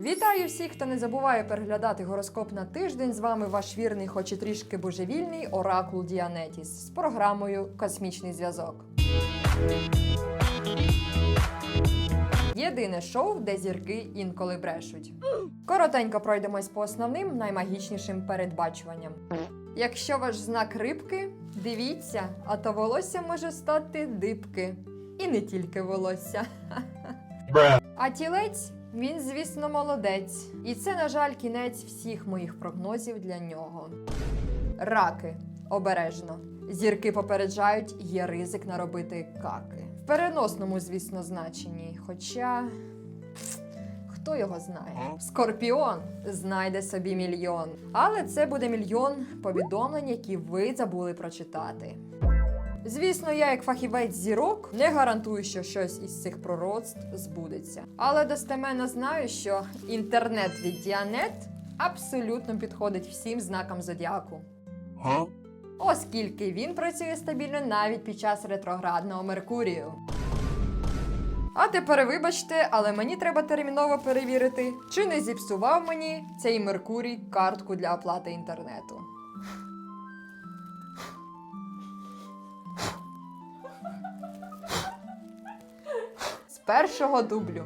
Вітаю всіх, хто не забуває переглядати гороскоп на тиждень. З вами ваш вірний, хоч і трішки божевільний оракул Діанетіс з програмою Космічний зв'язок. Єдине шоу, де зірки інколи брешуть. Коротенько пройдемось по основним наймагічнішим передбачуванням. Якщо ваш знак рибки, дивіться, а то волосся може стати дибки. І не тільки волосся. А тілець він, звісно, молодець. І це, на жаль, кінець всіх моїх прогнозів для нього. Раки. Обережно. Зірки попереджають, є ризик наробити каки. В переносному, звісно, значенні. Хоча. Хто його знає? Скорпіон знайде собі мільйон. Але це буде мільйон повідомлень, які ви забули прочитати. Звісно, я, як фахівець зірок, не гарантую, що щось із цих пророцтв збудеться. Але достеменно знаю, що інтернет від Діанет абсолютно підходить всім знакам зодіаку. Huh? Оскільки він працює стабільно навіть під час ретроградного Меркурію. А тепер вибачте, але мені треба терміново перевірити, чи не зіпсував мені цей Меркурій картку для оплати інтернету. Першого дублю.